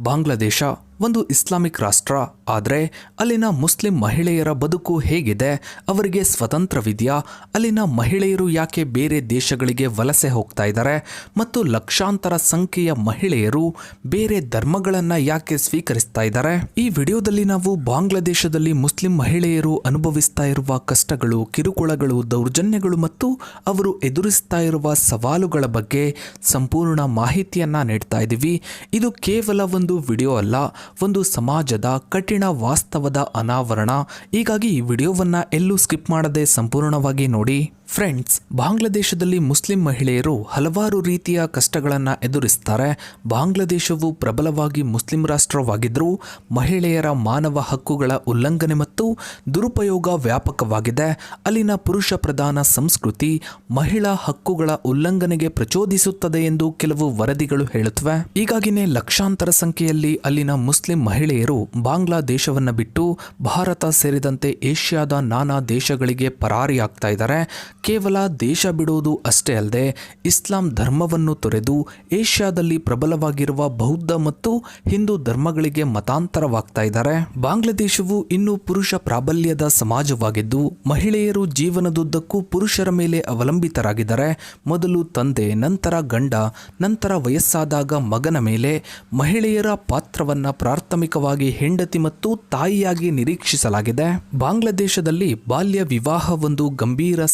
ಬಾಂಗ್ಲಾದೇಶ ಒಂದು ಇಸ್ಲಾಮಿಕ್ ರಾಷ್ಟ್ರ. ಆದರೆ ಅಲ್ಲಿನ ಮುಸ್ಲಿಂ ಮಹಿಳೆಯರ ಬದುಕು ಹೇಗಿದೆ? ಅವರಿಗೆ ಸ್ವತಂತ್ರವಿದೆಯಾ? ಅಲ್ಲಿನ ಮಹಿಳೆಯರು ಯಾಕೆ ಬೇರೆ ದೇಶಗಳಿಗೆ ವಲಸೆ ಹೋಗ್ತಾ ಇದ್ದಾರೆ? ಮತ್ತು ಲಕ್ಷಾಂತರ ಸಂಖ್ಯೆಯ ಮಹಿಳೆಯರು ಬೇರೆ ಧರ್ಮಗಳನ್ನು ಯಾಕೆ ಸ್ವೀಕರಿಸ್ತಾ ಇದ್ದಾರೆ? ಈ ವಿಡಿಯೋದಲ್ಲಿ ನಾವು ಬಾಂಗ್ಲಾದೇಶದಲ್ಲಿ ಮುಸ್ಲಿಂ ಮಹಿಳೆಯರು ಅನುಭವಿಸ್ತಾ ಇರುವ ಕಷ್ಟಗಳು, ಕಿರುಕುಳಗಳು, ದೌರ್ಜನ್ಯಗಳು ಮತ್ತು ಅವರು ಎದುರಿಸ್ತಾ ಇರುವ ಸವಾಲುಗಳ ಬಗ್ಗೆ ಸಂಪೂರ್ಣ ಮಾಹಿತಿಯನ್ನು ನೀಡ್ತಾ ಇದ್ದೀವಿ ಇದು ಕೇವಲ ಒಂದು ವಿಡಿಯೋ ಅಲ್ಲ, ಒಂದು ಸಮಾಜದ ಕಠಿಣ ವಾಸ್ತವದ ಅನಾವರಣ. ಹೀಗಾಗಿ ಈ ವಿಡಿಯೋವನ್ನು ಎಲ್ಲೂ ಸ್ಕಿಪ್ ಮಾಡದೆ ಸಂಪೂರ್ಣವಾಗಿ ನೋಡಿ. ಫ್ರೆಂಡ್ಸ್, ಬಾಂಗ್ಲಾದೇಶದಲ್ಲಿ ಮುಸ್ಲಿಂ ಮಹಿಳೆಯರು ಹಲವಾರು ರೀತಿಯ ಕಷ್ಟಗಳನ್ನು ಎದುರಿಸ್ತಾರೆ. ಬಾಂಗ್ಲಾದೇಶವು ಪ್ರಬಲವಾಗಿ ಮುಸ್ಲಿಂ ರಾಷ್ಟ್ರವಾಗಿದ್ದರೂ ಮಹಿಳೆಯರ ಮಾನವ ಹಕ್ಕುಗಳ ಉಲ್ಲಂಘನೆ ಮತ್ತು ದುರುಪಯೋಗ ವ್ಯಾಪಕವಾಗಿದೆ. ಅಲ್ಲಿನ ಪುರುಷ ಪ್ರಧಾನ ಸಂಸ್ಕೃತಿ ಮಹಿಳಾ ಹಕ್ಕುಗಳ ಉಲ್ಲಂಘನೆಗೆ ಪ್ರಚೋದಿಸುತ್ತದೆ ಎಂದು ಕೆಲವು ವರದಿಗಳು ಹೇಳುತ್ತವೆ. ಈಗಾಗಿನೇ ಲಕ್ಷಾಂತರ ಸಂಖ್ಯೆಯಲ್ಲಿ ಅಲ್ಲಿನ ಮುಸ್ಲಿಂ ಮಹಿಳೆಯರು ಬಾಂಗ್ಲಾದೇಶವನ್ನು ಬಿಟ್ಟು ಭಾರತ ಸೇರಿದಂತೆ ಏಷ್ಯಾದ ನಾನಾ ದೇಶಗಳಿಗೆ ಪರಾರಿಯಾಗ್ತಾ ಇದ್ದಾರೆ. ಕೇವಲ ದೇಶ ಬಿಡೋದು ಅಷ್ಟೇ ಅಲ್ಲದೆ ಇಸ್ಲಾಂ ಧರ್ಮವನ್ನು ತೊರೆದು ಏಷ್ಯಾದಲ್ಲಿ ಪ್ರಬಲವಾಗಿರುವ ಬೌದ್ಧ ಮತ್ತು ಹಿಂದೂ ಧರ್ಮಗಳಿಗೆ ಮತಾಂತರವಾಗ್ತಾ ಇದ್ದಾರೆ. ಬಾಂಗ್ಲಾದೇಶವು ಇನ್ನೂ ಪುರುಷ ಪ್ರಾಬಲ್ಯದ ಸಮಾಜವಾಗಿದ್ದು, ಮಹಿಳೆಯರು ಜೀವನದುದ್ದಕ್ಕೂ ಪುರುಷರ ಮೇಲೆ ಅವಲಂಬಿತರಾಗಿದ್ದಾರೆ. ಮೊದಲು ತಂದೆ, ನಂತರ ಗಂಡ, ನಂತರ ವಯಸ್ಸಾದಾಗ ಮಗನ ಮೇಲೆ ಮಹಿಳೆಯರ ಪಾತ್ರವನ್ನು ಪ್ರಾಥಮಿಕವಾಗಿ ಹೆಂಡತಿ ಮತ್ತು ತಾಯಿಯಾಗಿ ನಿರೀಕ್ಷಿಸಲಾಗಿದೆ. ಬಾಂಗ್ಲಾದೇಶದಲ್ಲಿ ಬಾಲ್ಯ ವಿವಾಹ ಒಂದು ಗಂಭೀರ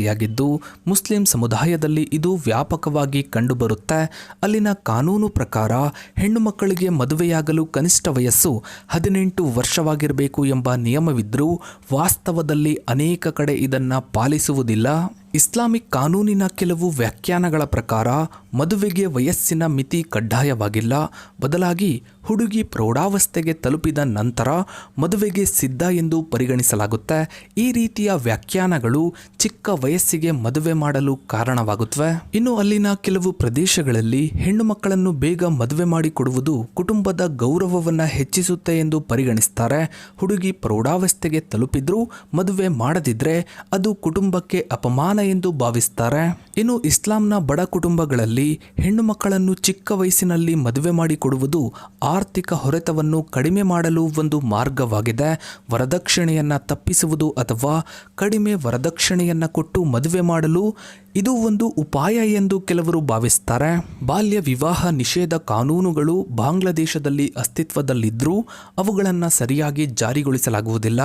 ಸಮಸ್ಯೆಯಾಗಿದ್ದು ಮುಸ್ಲಿಂ ಸಮುದಾಯದಲ್ಲಿ ಇದು ವ್ಯಾಪಕವಾಗಿ ಕಂಡುಬರುತ್ತೆ. ಅಲ್ಲಿನ ಕಾನೂನು ಪ್ರಕಾರ ಹೆಣ್ಣು ಮಕ್ಕಳಿಗೆ ಮದುವೆಯಾಗಲು ಕನಿಷ್ಠ ವಯಸ್ಸು ಹದಿನೆಂಟು ವರ್ಷವಾಗಿರಬೇಕು ಎಂಬ ನಿಯಮವಿದ್ದರೂ ವಾಸ್ತವದಲ್ಲಿ ಅನೇಕ ಕಡೆ ಇದನ್ನು ಪಾಲಿಸುವುದಿಲ್ಲ. ಇಸ್ಲಾಮಿಕ್ ಕಾನೂನಿನ ಕೆಲವು ವ್ಯಾಖ್ಯಾನಗಳ ಪ್ರಕಾರ ಮದುವೆಗೆ ವಯಸ್ಸಿನ ಮಿತಿ ಕಡ್ಡಾಯವಾಗಿಲ್ಲ. ಬದಲಾಗಿ ಹುಡುಗಿ ಪ್ರೌಢಾವಸ್ಥೆಗೆ ತಲುಪಿದ ನಂತರ ಮದುವೆಗೆ ಸಿದ್ಧ ಎಂದು ಪರಿಗಣಿಸಲಾಗುತ್ತೆ. ಈ ರೀತಿಯ ವ್ಯಾಖ್ಯಾನಗಳು ಚಿಕ್ಕ ವಯಸ್ಸಿಗೆ ಮದುವೆ ಮಾಡಲು ಕಾರಣವಾಗುತ್ತವೆ ಇನ್ನು ಅಲ್ಲಿನ ಕೆಲವು ಪ್ರದೇಶಗಳಲ್ಲಿ ಹೆಣ್ಣು ಮಕ್ಕಳನ್ನು ಬೇಗ ಮದುವೆ ಮಾಡಿಕೊಡುವುದು ಕುಟುಂಬದ ಗೌರವವನ್ನು ಹೆಚ್ಚಿಸುತ್ತೆ ಎಂದು ಪರಿಗಣಿಸ್ತಾರೆ. ಹುಡುಗಿ ಪ್ರೌಢಾವಸ್ಥೆಗೆ ತಲುಪಿದ್ರೂ ಮದುವೆ ಮಾಡದಿದ್ರೆ ಅದು ಕುಟುಂಬಕ್ಕೆ ಅಪಮಾನ ಎಂದು ಭಾವಿಸ್ತಾರೆ. ಇನ್ನು ಇಸ್ಲಾಂನ ಬಡ ಕುಟುಂಬಗಳಲ್ಲಿ ಹೆಣ್ಣು ಮಕ್ಕಳನ್ನು ಚಿಕ್ಕ ವಯಸ್ಸಿನಲ್ಲಿ ಮದುವೆ ಮಾಡಿಕೊಡುವುದು ಆರ್ಥಿಕ ಹೊರೆತವನ್ನು ಕಡಿಮೆ ಮಾಡಲು ಒಂದು ಮಾರ್ಗವಾಗಿದೆ. ವರದಕ್ಷಿಣೆಯನ್ನು ತಪ್ಪಿಸುವುದು ಅಥವಾ ಕಡಿಮೆ ವರದಕ್ಷಿಣೆಯನ್ನು ಕೊಟ್ಟು ಮದುವೆ ಮಾಡಲು ಇದು ಒಂದು ಉಪಾಯ ಎಂದು ಕೆಲವರು ಭಾವಿಸ್ತಾರೆ. ಬಾಲ್ಯ ವಿವಾಹ ನಿಷೇಧ ಕಾನೂನುಗಳು ಬಾಂಗ್ಲಾದೇಶದಲ್ಲಿ ಅಸ್ತಿತ್ವದಲ್ಲಿದ್ದರೂ ಅವುಗಳನ್ನು ಸರಿಯಾಗಿ ಜಾರಿಗೊಳಿಸಲಾಗುವುದಿಲ್ಲ.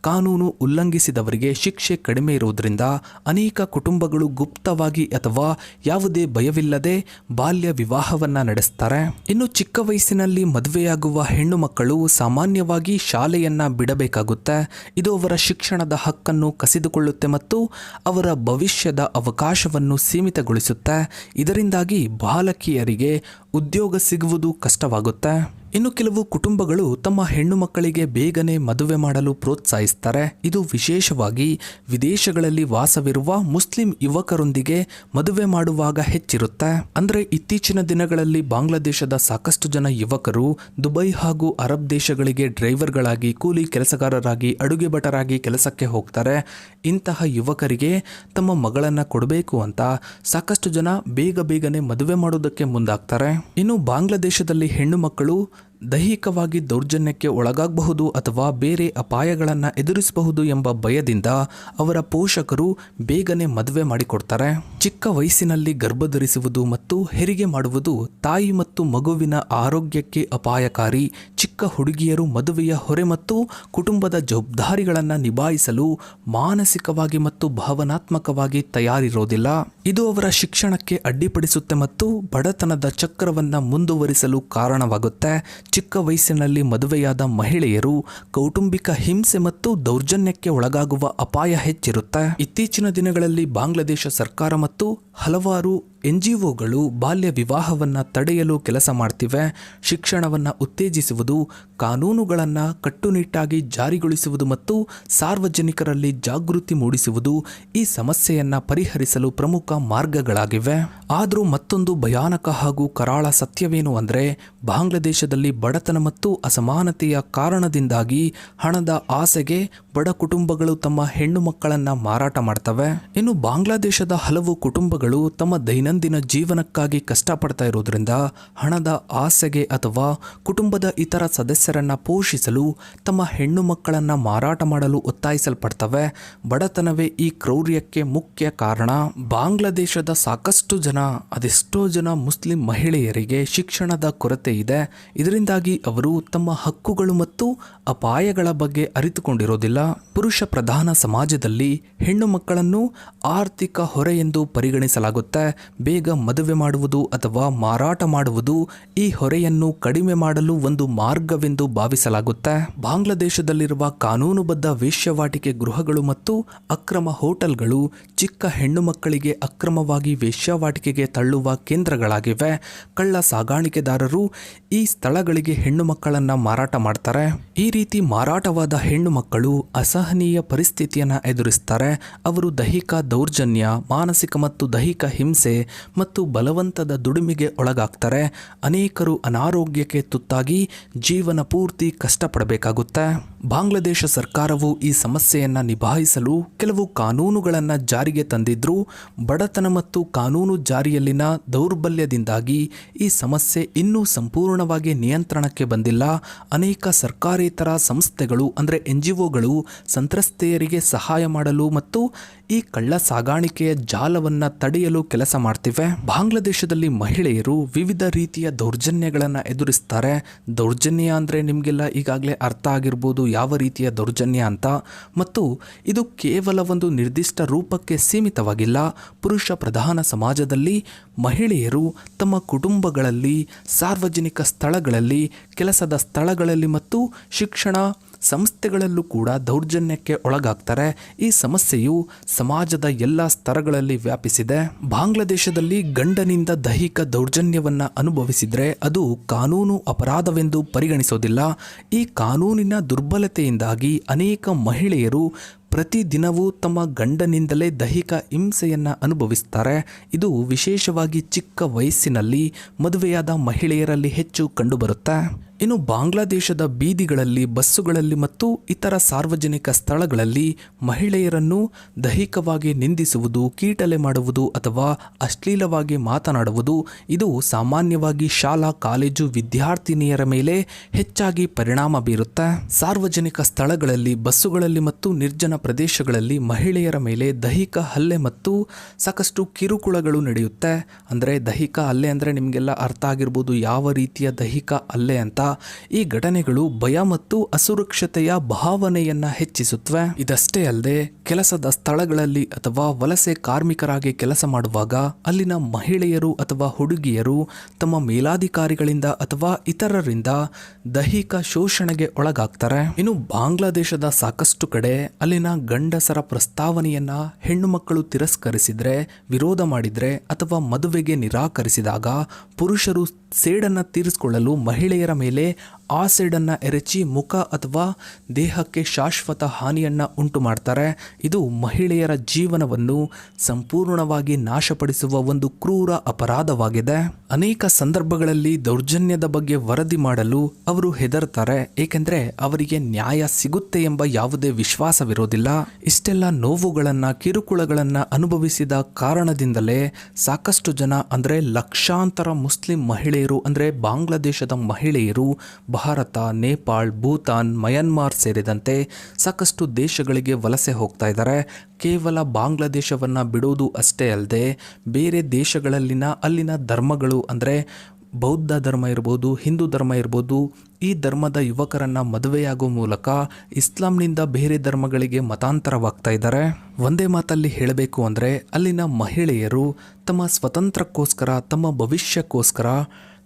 ಕಾನೂನು ಉಲ್ಲಂಘಿಸಿದವರಿಗೆ ಶಿಕ್ಷೆ ಕಡಿಮೆ ಇರುವುದರಿಂದ ಅನೇಕ ಕುಟುಂಬಗಳು ಗುಪ್ತವಾಗಿ ಅಥವಾ ಯಾವುದೇ ಭಯವಿಲ್ಲದೆ ಬಾಲ್ಯ ವಿವಾಹವನ್ನ ನಡೆಸ್ತಾರೆ. ಇನ್ನು ಚಿಕ್ಕ ವಯಸ್ಸಿನಲ್ಲಿ ಮದುವೆಯಾಗುವ ಹೆಣ್ಣು ಮಕ್ಕಳು ಸಾಮಾನ್ಯವಾಗಿ ಶಾಲೆಯನ್ನು ಬಿಡಬೇಕಾಗುತ್ತೆ. ಇದು ಅವರ ಶಿಕ್ಷಣದ ಹಕ್ಕನ್ನು ಕಸಿದುಕೊಳ್ಳುತ್ತೆ ಮತ್ತು ಅವರ ಭವಿಷ್ಯದ ಅವಕಾಶವನ್ನು ಸೀಮಿತಗೊಳಿಸುತ್ತೆ. ಇದರಿಂದಾಗಿ ಬಾಲಕಿಯರಿಗೆ ಉದ್ಯೋಗ ಸಿಗುವುದು ಕಷ್ಟವಾಗುತ್ತೆ. ಇನ್ನು ಕೆಲವು ಕುಟುಂಬಗಳು ತಮ್ಮ ಹೆಣ್ಣು ಮಕ್ಕಳಿಗೆ ಬೇಗನೆ ಮದುವೆ ಮಾಡಲು ಪ್ರೋತ್ಸಾಹಿಸ್ತಾರೆ. ಇದು ವಿಶೇಷವಾಗಿ ವಿದೇಶಗಳಲ್ಲಿ ವಾಸವಿರುವ ಮುಸ್ಲಿಂ ಯುವಕರೊಂದಿಗೆ ಮದುವೆ ಮಾಡುವಾಗ ಹೆಚ್ಚಿರುತ್ತೆ. ಅಂದ್ರೆ ಇತ್ತೀಚಿನ ದಿನಗಳಲ್ಲಿ ಬಾಂಗ್ಲಾದೇಶದ ಸಾಕಷ್ಟು ಜನ ಯುವಕರು ದುಬೈ ಹಾಗೂ ಅರಬ್ ದೇಶಗಳಿಗೆ ಡ್ರೈವರ್ಗಳಾಗಿ, ಕೂಲಿ ಕೆಲಸಗಾರರಾಗಿ ಅಡುಗೆ ಭಟರಾಗಿ ಕೆಲಸಕ್ಕೆ ಹೋಗ್ತಾರೆ. ಇಂತಹ ಯುವಕರಿಗೆ ತಮ್ಮ ಮಗಳನ್ನ ಕೊಡಬೇಕು ಅಂತ ಸಾಕಷ್ಟು ಜನ ಬೇಗ ಬೇಗನೆ ಮದುವೆ ಮಾಡೋದಕ್ಕೆ ಮುಂದಾಗ್ತಾರೆ. ಇನ್ನು ಬಾಂಗ್ಲಾದೇಶದಲ್ಲಿ ಹೆಣ್ಣು ಮಕ್ಕಳು ದೈಹಿಕವಾಗಿ ದೌರ್ಜನ್ಯಕ್ಕೆ ಒಳಗಾಗಬಹುದು ಅಥವಾ ಬೇರೆ ಅಪಾಯಗಳನ್ನು ಎದುರಿಸಬಹುದು ಎಂಬ ಭಯದಿಂದ ಅವರ ಪೋಷಕರು ಬೇಗನೆ ಮದುವೆ ಮಾಡಿಕೊಡ್ತಾರೆ. ಚಿಕ್ಕ ವಯಸ್ಸಿನಲ್ಲಿ ಗರ್ಭಧರಿಸುವುದು ಮತ್ತು ಹೆರಿಗೆ ಮಾಡುವುದು ತಾಯಿ ಮತ್ತು ಮಗುವಿನ ಆರೋಗ್ಯಕ್ಕೆ ಅಪಾಯಕಾರಿ. ಚಿಕ್ಕ ಹುಡುಗಿಯರು ಮದುವೆಯ ಹೊರೆ ಮತ್ತು ಕುಟುಂಬದ ಜವಾಬ್ದಾರಿಗಳನ್ನು ನಿಭಾಯಿಸಲು ಮಾನಸಿಕವಾಗಿ ಮತ್ತು ಭಾವನಾತ್ಮಕವಾಗಿ ತಯಾರಿರೋದಿಲ್ಲ. ಇದು ಅವರ ಶಿಕ್ಷಣಕ್ಕೆ ಅಡ್ಡಿಪಡಿಸುತ್ತೆ ಮತ್ತು ಬಡತನದ ಚಕ್ರವನ್ನು ಮುಂದುವರಿಸಲು ಕಾರಣವಾಗುತ್ತೆ. ಚಿಕ್ಕ ವಯಸ್ಸಿನಲ್ಲಿ ಮದುವೆಯಾದ ಮಹಿಳೆಯರು ಕೌಟುಂಬಿಕ ಹಿಂಸೆ ಮತ್ತು ದೌರ್ಜನ್ಯಕ್ಕೆ ಒಳಗಾಗುವ ಅಪಾಯ ಹೆಚ್ಚಿರುತ್ತೆ. ಇತ್ತೀಚಿನ ದಿನಗಳಲ್ಲಿ ಬಾಂಗ್ಲಾದೇಶ ಸರ್ಕಾರ ಹಲವಾರು ಎನ್ ಜಿ ಒಗಳು ಬಾಲ್ಯ ವಿವಾಹವನ್ನು ತಡೆಯಲು ಕೆಲಸ ಮಾಡ್ತಿವೆ, ಶಿಕ್ಷಣವನ್ನು ಉತ್ತೇಜಿಸುವುದು, ಕಾನೂನುಗಳನ್ನು ಕಟ್ಟುನಿಟ್ಟಾಗಿ ಜಾರಿಗೊಳಿಸುವುದು ಮತ್ತು ಸಾರ್ವಜನಿಕರಲ್ಲಿ ಜಾಗೃತಿ ಮೂಡಿಸುವುದು ಈ ಸಮಸ್ಯೆಯನ್ನು ಪರಿಹರಿಸಲು ಪ್ರಮುಖ ಮಾರ್ಗಗಳಾಗಿವೆ. ಆದರೂ ಮತ್ತೊಂದು ಭಯಾನಕ ಹಾಗೂ ಕರಾಳ ಸತ್ಯವೇನು ಅಂದರೆ ಬಾಂಗ್ಲಾದೇಶದಲ್ಲಿ ಬಡತನ ಮತ್ತು ಅಸಮಾನತೆಯ ಕಾರಣದಿಂದಾಗಿ ಹಣದ ಆಸೆಗೆ ಬಡ ಕುಟುಂಬಗಳು ತಮ್ಮ ಹೆಣ್ಣು ಮಕ್ಕಳನ್ನ ಮಾರಾಟ ಮಾಡ್ತವೆ. ಇನ್ನು ಬಾಂಗ್ಲಾದೇಶದ ಹಲವು ಕುಟುಂಬಗಳು ತಮ್ಮ ದೈನಂದಿನ ದೈನಂದಿನ ಜೀವನಕ್ಕಾಗಿ ಕಷ್ಟಪಡ್ತಾ ಇರೋದ್ರಿಂದ ಹಣದ ಆಸೆಗೆ ಅಥವಾ ಕುಟುಂಬದ ಇತರ ಸದಸ್ಯರನ್ನ ಪೋಷಿಸಲು ತಮ್ಮ ಹೆಣ್ಣು ಮಕ್ಕಳನ್ನ ಮಾರಾಟ ಮಾಡಲು ಒತ್ತಾಯಿಸಲ್ಪಡ್ತವೆ. ಬಡತನವೇ ಈ ಕ್ರೌರ್ಯಕ್ಕೆ ಮುಖ್ಯ ಕಾರಣ. ಬಾಂಗ್ಲಾದೇಶದ ಸಾಕಷ್ಟು ಜನ, ಅದೆಷ್ಟೋ ಜನ ಮುಸ್ಲಿಂ ಮಹಿಳೆಯರಿಗೆ ಶಿಕ್ಷಣದ ಕೊರತೆ ಇದೆ. ಇದರಿಂದಾಗಿ ಅವರು ತಮ್ಮ ಹಕ್ಕುಗಳು ಮತ್ತು ಅಪಾಯಗಳ ಬಗ್ಗೆ ಅರಿತುಕೊಂಡಿರೋದಿಲ್ಲ. ಪುರುಷ ಪ್ರಧಾನ ಸಮಾಜದಲ್ಲಿ ಹೆಣ್ಣು ಮಕ್ಕಳನ್ನು ಆರ್ಥಿಕ ಹೊರೆ ಎಂದು ಪರಿಗಣಿಸಲಾಗುತ್ತೆ. ಬೇಗ ಮದುವೆ ಮಾಡುವುದು ಅಥವಾ ಮಾರಾಟ ಮಾಡುವುದು ಈ ಹೊರೆಯನ್ನು ಕಡಿಮೆ ಮಾಡಲು ಒಂದು ಮಾರ್ಗವೆಂದು ಭಾವಿಸಲಾಗುತ್ತೆ. ಬಾಂಗ್ಲಾದೇಶದಲ್ಲಿರುವ ಕಾನೂನುಬದ್ಧ ವೇಶ್ಯವಾಟಿಕೆ ಗೃಹಗಳು ಮತ್ತು ಅಕ್ರಮ ಹೋಟೆಲ್ಗಳು ಚಿಕ್ಕ ಹೆಣ್ಣು ಮಕ್ಕಳಿಗೆ ಅಕ್ರಮವಾಗಿ ವೇಶ್ಯವಾಟಿಕೆಗೆ ತಳ್ಳುವ ಕೇಂದ್ರಗಳಾಗಿವೆ. ಕಳ್ಳ ಸಾಗಾಣಿಕೆದಾರರು ಈ ಸ್ಥಳಗಳಿಗೆ ಹೆಣ್ಣು ಮಕ್ಕಳನ್ನು ಮಾರಾಟ ಮಾಡ್ತಾರೆ. ಈ ರೀತಿ ಮಾರಾಟವಾದ ಹೆಣ್ಣು ಮಕ್ಕಳು ಅಸಹನೀಯ ಪರಿಸ್ಥಿತಿಯನ್ನ ಎದುರಿಸ್ತಾರೆ. ಅವರು ದೈಹಿಕ ದೌರ್ಜನ್ಯ, ಮಾನಸಿಕ ಮತ್ತು ದೈಹಿಕ ಹಿಂಸೆ ಮತ್ತು ಬಲವಂತದ ದುಡಿಮೆಗೆ ಒಳಗಾಗ್ತಾರೆ. ಅನೇಕರು ಅನಾರೋಗ್ಯಕ್ಕೆ ತುತ್ತಾಗಿ ಜೀವನ ಪೂರ್ತಿ ಕಷ್ಟಪಡಬೇಕಾಗುತ್ತೆ. ಬಾಂಗ್ಲಾದೇಶ ಸರ್ಕಾರವು ಈ ಸಮಸ್ಯೆಯನ್ನು ನಿಭಾಯಿಸಲು ಕೆಲವು ಕಾನೂನುಗಳನ್ನು ಜಾರಿಗೆ ತಂದಿದ್ರೂ. ಬಡತನ ಮತ್ತು ಕಾನೂನು ಜಾರಿಯಲ್ಲಿನ ದೌರ್ಬಲ್ಯದಿಂದಾಗಿ ಈ ಸಮಸ್ಯೆ ಇನ್ನೂ ಸಂಪೂರ್ಣವಾಗಿ ನಿಯಂತ್ರಣಕ್ಕೆ ಬಂದಿಲ್ಲ. ಅನೇಕ ಸರ್ಕಾರೇತರ ಸಂಸ್ಥೆಗಳು, ಅಂದರೆ ಎನ್ ಜಿ ಒಗಳು ಸಂತ್ರಸ್ತೆಯರಿಗೆ ಸಹಾಯ ಮಾಡಲು ಮತ್ತು ಈ ಕಳ್ಳ ಸಾಗಾಣಿಕೆಯ ಜಾಲವನ್ನು ತಡೆಯಲು ಕೆಲಸ ಮಾಡ್ತಿವೆ. ಬಾಂಗ್ಲಾದೇಶದಲ್ಲಿ ಮಹಿಳೆಯರು ವಿವಿಧ ರೀತಿಯ ದೌರ್ಜನ್ಯಗಳನ್ನು ಎದುರಿಸ್ತಾರೆ. ದೌರ್ಜನ್ಯ ಅಂದರೆ ನಿಮಗೆಲ್ಲ ಈಗಾಗಲೇ ಅರ್ಥ ಆಗಿರ್ಬೋದು ಯಾವ ರೀತಿಯ ದೌರ್ಜನ್ಯ ಅಂತ. ಮತ್ತು ಇದು ಕೇವಲ ಒಂದು ನಿರ್ದಿಷ್ಟ ರೂಪಕ್ಕೆ ಸೀಮಿತವಾಗಿಲ್ಲ. ಪುರುಷ ಪ್ರಧಾನ ಸಮಾಜದಲ್ಲಿ ಮಹಿಳೆಯರು ತಮ್ಮ ಕುಟುಂಬಗಳಲ್ಲಿ, ಸಾರ್ವಜನಿಕ ಸ್ಥಳಗಳಲ್ಲಿ, ಕೆಲಸದ ಸ್ಥಳಗಳಲ್ಲಿ ಮತ್ತು ಶಿಕ್ಷಣ ಸಂಸ್ಥೆಗಳಲ್ಲೂ ಕೂಡ ದೌರ್ಜನ್ಯಕ್ಕೆ ಒಳಗಾಗ್ತಾರೆ. ಈ ಸಮಸ್ಯೆಯು ಸಮಾಜದ ಎಲ್ಲ ಸ್ತರಗಳಲ್ಲಿ ವ್ಯಾಪಿಸಿದೆ. ಬಾಂಗ್ಲಾದೇಶದಲ್ಲಿ ಗಂಡನಿಂದ ದೈಹಿಕ ದೌರ್ಜನ್ಯವನ್ನ ಅನುಭವಿಸಿದ್ರೆ ಅದು ಕಾನೂನು ಅಪರಾಧವೆಂದು ಪರಿಗಣಿಸೋದಿಲ್ಲ. ಈ ಕಾನೂನಿನ ದುರ್ಬಲತೆಯಿಂದಾಗಿ ಅನೇಕ ಮಹಿಳೆಯರು ಪ್ರತಿದಿನವೂ ತಮ್ಮ ಗಂಡನಿಂದಲೇ ದೈಹಿಕ ಹಿಂಸೆಯನ್ನು ಅನುಭವಿಸ್ತಾರೆ. ಇದು ವಿಶೇಷವಾಗಿ ಚಿಕ್ಕ ವಯಸ್ಸಿನಲ್ಲಿ ಮದುವೆಯಾದ ಮಹಿಳೆಯರಲ್ಲಿ ಹೆಚ್ಚು ಕಂಡುಬರುತ್ತೆ. ಇನ್ನು ಬಾಂಗ್ಲಾದೇಶದ ಬೀದಿಗಳಲ್ಲಿ, ಬಸ್ಸುಗಳಲ್ಲಿ ಮತ್ತು ಇತರ ಸಾರ್ವಜನಿಕ ಸ್ಥಳಗಳಲ್ಲಿ ಮಹಿಳೆಯರನ್ನು ದೈಹಿಕವಾಗಿ ನಿಂದಿಸುವುದು, ಕೀಟಲೆ ಮಾಡುವುದು ಅಥವಾ ಅಶ್ಲೀಲವಾಗಿ ಮಾತನಾಡುವುದು, ಇದು ಸಾಮಾನ್ಯವಾಗಿ ಶಾಲಾ, ಕಾಲೇಜು ವಿದ್ಯಾರ್ಥಿನಿಯರ ಮೇಲೆ ಹೆಚ್ಚಾಗಿ ಪರಿಣಾಮ ಬೀರುತ್ತೆ. ಸಾರ್ವಜನಿಕ ಸ್ಥಳಗಳಲ್ಲಿ, ಬಸ್ಸುಗಳಲ್ಲಿ ಮತ್ತು ನಿರ್ಜನ ಪ್ರದೇಶಗಳಲ್ಲಿ ಮಹಿಳೆಯರ ಮೇಲೆ ದೈಹಿಕ ಹಲ್ಲೆ ಮತ್ತು ಸಾಕಷ್ಟು ಕಿರುಕುಳಗಳು ನಡೆಯುತ್ತೆ. ಅಂದರೆ ದೈಹಿಕ ಹಲ್ಲೆ ಅಂದರೆ ನಿಮಗೆಲ್ಲ ಅರ್ಥ ಆಗಿರ್ಬೋದು ಯಾವ ರೀತಿಯ ದೈಹಿಕ ಹಲ್ಲೆ ಅಂತ. ಈ ಘಟನೆಗಳು ಭಯ ಮತ್ತು ಅಸುರಕ್ಷತೆಯ ಭಾವನೆಯನ್ನ ಹೆಚ್ಚಿಸುತ್ತವೆ ಇದಷ್ಟೇ ಅಲ್ಲದೆ, ಕೆಲಸದ ಸ್ಥಳಗಳಲ್ಲಿ ಅಥವಾ ವಲಸೆ ಕಾರ್ಮಿಕರಾಗಿ ಕೆಲಸ ಮಾಡುವಾಗ ಅಲ್ಲಿನ ಮಹಿಳೆಯರು ಅಥವಾ ಹುಡುಗಿಯರು ತಮ್ಮ ಮೇಲಾಧಿಕಾರಿಗಳಿಂದ ಅಥವಾ ಇತರರಿಂದ ದೈಹಿಕ ಶೋಷಣೆಗೆ ಒಳಗಾಗ್ತಾರೆ. ಇನ್ನು ಬಾಂಗ್ಲಾದೇಶದ ಸಾಕಷ್ಟು ಕಡೆ ಅಲ್ಲಿನ ಗಂಡಸರ ಪ್ರಸ್ತಾವನೆಯನ್ನ ಹೆಣ್ಣು ಮಕ್ಕಳು ತಿರಸ್ಕರಿಸಿದ್ರೆ, ವಿರೋಧ ಮಾಡಿದ್ರೆ ಅಥವಾ ಮದುವೆಗೆ ನಿರಾಕರಿಸಿದಾಗ ಪುರುಷರು ಸೇಡನ್ನ ತೀರಿಸಿಕೊಳ್ಳಲು ಮಹಿಳೆಯರ ಮೇಲೆ ler ಆಸಿಡನ್ನು ಎರಚಿ ಮುಖ ಅಥವಾ ದೇಹಕ್ಕೆ ಶಾಶ್ವತ ಹಾನಿಯನ್ನು ಉಂಟು ಮಾಡ್ತಾರೆ ಇದು ಮಹಿಳೆಯರ ಜೀವನವನ್ನು ಸಂಪೂರ್ಣವಾಗಿ ನಾಶಪಡಿಸುವ ಒಂದು ಕ್ರೂರ ಅಪರಾಧವಾಗಿದೆ. ಅನೇಕ ಸಂದರ್ಭಗಳಲ್ಲಿ ದೌರ್ಜನ್ಯದ ಬಗ್ಗೆ ವರದಿ ಮಾಡಲು ಅವರು ಹೆದರ್ತಾರೆ, ಏಕೆಂದರೆ ಅವರಿಗೆ ನ್ಯಾಯ ಸಿಗುತ್ತೆ ಎಂಬ ಯಾವುದೇ ವಿಶ್ವಾಸವಿರೋದಿಲ್ಲ. ಇಷ್ಟೆಲ್ಲ ನೋವುಗಳನ್ನು, ಕಿರುಕುಳಗಳನ್ನು ಅನುಭವಿಸಿದ ಕಾರಣದಿಂದಲೇ ಸಾಕಷ್ಟು ಜನ ಅಂದರೆ ಲಕ್ಷಾಂತರ ಮುಸ್ಲಿಂ ಮಹಿಳೆಯರು ಅಂದರೆ ಬಾಂಗ್ಲಾದೇಶದ ಮಹಿಳೆಯರು ಭಾರತ, ನೇಪಾಳ್, ಭೂತಾನ್, ಮಯನ್ಮಾರ್ ಸೇರಿದಂತೆ ಸಾಕಷ್ಟು ದೇಶಗಳಿಗೆ ವಲಸೆ ಹೋಗ್ತಾ ಇದ್ದಾರೆ. ಕೇವಲ ಬಾಂಗ್ಲಾದೇಶವನ್ನು ಬಿಡೋದು ಅಷ್ಟೇ ಅಲ್ಲದೆ ಬೇರೆ ದೇಶಗಳಲ್ಲಿನ ಅಲ್ಲಿನ ಧರ್ಮಗಳು ಅಂದರೆ ಬೌದ್ಧ ಧರ್ಮ ಇರ್ಬೋದು, ಹಿಂದೂ ಧರ್ಮ ಇರ್ಬೋದು, ಈ ಧರ್ಮದ ಯುವಕರನ್ನು ಮದುವೆಯಾಗೋ ಮೂಲಕ ಇಸ್ಲಾಂನಿಂದ ಬೇರೆ ಧರ್ಮಗಳಿಗೆ ಮತಾಂತರವಾಗ್ತಾ ಇದ್ದಾರೆ. ಒಂದೇ ಮಾತಲ್ಲಿ ಹೇಳಬೇಕು ಅಂದರೆ ಅಲ್ಲಿನ ಮಹಿಳೆಯರು ತಮ್ಮ ಸ್ವತಂತ್ರಕ್ಕೋಸ್ಕರ, ತಮ್ಮ ಭವಿಷ್ಯಕ್ಕೋಸ್ಕರ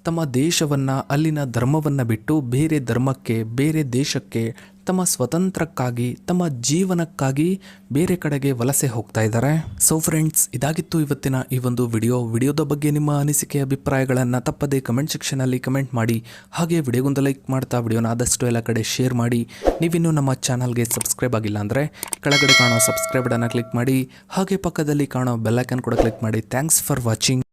ತಮ್ಮ ದೇಶವನ್ನು, ಅಲ್ಲಿನ ಧರ್ಮವನ್ನು ಬಿಟ್ಟು ಬೇರೆ ಧರ್ಮಕ್ಕೆ, ಬೇರೆ ದೇಶಕ್ಕೆ, ತಮ್ಮ ಸ್ವತಂತ್ರಕ್ಕಾಗಿ, ತಮ್ಮ ಜೀವನಕ್ಕಾಗಿ ಬೇರೆ ಕಡೆಗೆ ವಲಸೆ ಹೋಗ್ತಾ ಇದ್ದಾರೆ. ಸೊ ಫ್ರೆಂಡ್ಸ್ ಇದಾಗಿತ್ತು ಇವತ್ತಿನ ಈ ಒಂದು ವಿಡಿಯೋ ವಿಡಿಯೋದ ಬಗ್ಗೆ ನಿಮ್ಮ ಅನಿಸಿಕೆ, ಅಭಿಪ್ರಾಯಗಳನ್ನು ತಪ್ಪದೇ ಕಮೆಂಟ್ ಸೆಕ್ಷನಲ್ಲಿ ಕಮೆಂಟ್ ಮಾಡಿ. ಹಾಗೆ ವಿಡಿಯೋಗೊಂದು ಲೈಕ್ ಮಾಡ್ತಾ ವಿಡಿಯೋನ ಆದಷ್ಟು ಎಲ್ಲ ಕಡೆ ಶೇರ್ ಮಾಡಿ. ನೀವಿನ್ನೂ ನಮ್ಮ ಚಾನಲ್ಗೆ ಸಬ್ಸ್ಕ್ರೈಬ್ ಆಗಿಲ್ಲ ಅಂದರೆ ಕೆಳಗಡೆ ಕಾಣೋ ಸಬ್ಸ್ಕ್ರೈಬ್ ಬಟನ್ನ ಕ್ಲಿಕ್ ಮಾಡಿ. ಹಾಗೆ ಪಕ್ಕದಲ್ಲಿ ಕಾಣೋ ಬೆಲ್ಲೈಕನ್ ಕೂಡ ಕ್ಲಿಕ್ ಮಾಡಿ. Thanks for watching